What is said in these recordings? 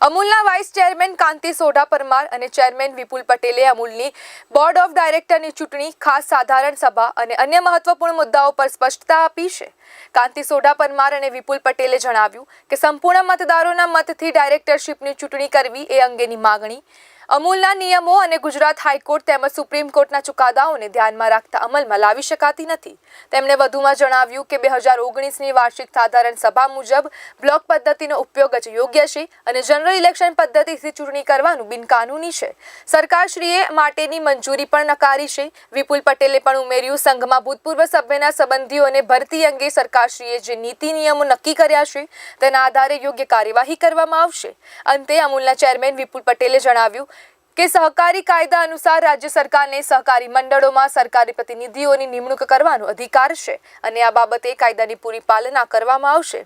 અમૂલના vice chairman Kanti Sodha Parmar અને chairman વિપુલ પટેલે અમૂલની board of ડાયરેક્ટરની ચૂંટણી, ખાસ સાધારણ સભા અને અન્ય મહત્વપૂર્ણ મુદ્દાઓ પર સ્પષ્ટતા આપી છે. કાંતિ સોઢા પરમાર અને વિપુલ પટેલે જણાવ્યું કે સંપૂર્ણ મતદારોના મતથી ડાયરેક્ટરશીપની ચૂંટણી કરવી એ અંગેની માગણી અમૂલના નિયમો અને ગુજરાત હાઈકોર્ટ તેમજ સુપ્રીમ કોર્ટના ચુકાદાઓને ધ્યાનમાં રાખતા અમલમાં લાવી શકાતી નથી. તેમણે વધુમાં જણાવ્યું કે બે હજાર ઓગણીસની વાર્ષિક સાધારણ સભા મુજબ બ્લોક પદ્ધતિનો ઉપયોગ જ યોગ્ય છે અને જનરલ ઇલેક્શન પદ્ધતિથી ચૂંટણી કરવાનું બિનકાનૂની છે. સરકારશ્રીએ માટેની મંજૂરી પણ નકારી છે. વિપુલ પટેલે પણ ઉમેર્યું, સંઘમાં ભૂતપૂર્વ સભ્યના સંબંધીઓને ભરતી અંગે સરકારશ્રીએ જે નીતિ નિયમો નક્કી કર્યા છે, તેના આધારે યોગ્ય કાર્યવાહી કરવામાં આવશે. અંતે અમૂલના ચેરમેન વિપુલ પટેલે જણાવ્યું કે સહકારી કાયદા અનુસાર રાજ્ય સરકારને સહકારી મંડળોમાં સરકારી પ્રતિનિધિઓની નિમણૂક કરવાનો અધિકાર છે અને આ બાબતે કાયદાની પૂરી પાલના કરવામાં આવશે.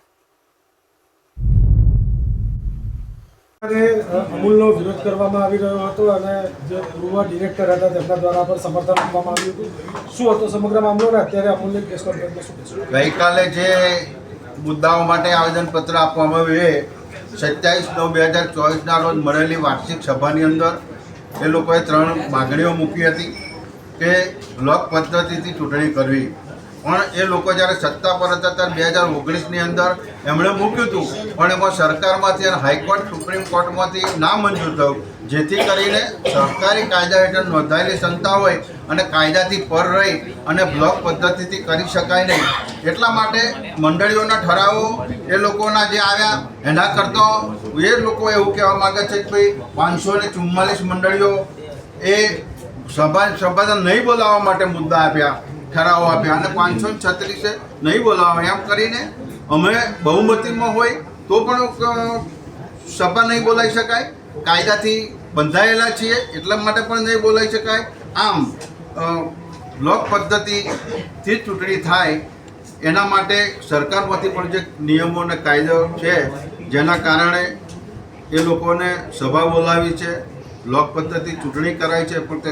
અમૂલનો વિરોધ કરવામાં આવી રહ્યો હતો અને જે પૂર્વ ડિરેક્ટર હતા તેમના દ્વારા પણ સમર્થન આપવામાં આવ્યું હતું. શું હતો સમગ્ર મામલો ને અત્યારે અમૂલની કેસ કોન્ફરન્સમાં ગઈકાલે જે મુદ્દાઓ માટે આવેદનપત્ર આપવામાં આવ્યું એ સત્યાવીસ નવ બે હજાર ચોવીસના રોજ મળેલી વાર્ષિક સભાની અંદર એ લોકોએ ત્રણ માગણીઓ મૂકી હતી કે બ્લોક પદ્ધતિથી ચૂંટણી કરવી. પણ એ લોકો જ્યારે સત્તા પર હતા ત્યારે બે હજાર ઓગણીસની અંદર એમણે મૂક્યું હતું. પણ એમાં સરકારમાંથી અને હાઈકોર્ટ, સુપ્રીમ કોર્ટમાંથી ના મંજૂર થયું. જેથી કરીને સરકારી કાયદા હેઠળ નોંધાયેલી સંસ્થા હોય અને કાયદાથી પર રહી અને બ્લોક પદ્ધતિથી કરી શકાય નહીં. એટલા માટે મંડળીઓના ઠરાવો એ લોકોના જે આવ્યા, એના કરતાં એ લોકો એવું કહેવા માગે છે કે ભાઈ પાંચસો ને ચુમ્માલીસ મંડળીઓ એ સભા સભાને નહીં બોલાવવા માટે મુદ્દા આપ્યા. ઠરાવો આપ્યા. અને પાંચસો છત્રીસે નહીં બોલાવવા એમ કરીને અમે બહુમતીમાં હોય તો પણ સભા નહીં બોલાવી શકાય. કાયદાથી બંધાયેલા છીએ એટલા માટે પણ નહીં બોલાવી શકાય. આમ લોક પદ્ધતિથી ચૂંટણી થાય એના માટે સરકારમાંથી પણ જે નિયમો અને કાયદો છે, જેના કારણે એ લોકોને સભા બોલાવી છે લોક પદ્ધતિ ચૂંટણી કરાય છે, પણ તે